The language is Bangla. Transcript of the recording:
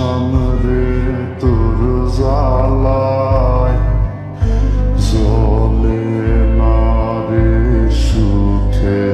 সামরে তোর জালায় জলে না রে সুখে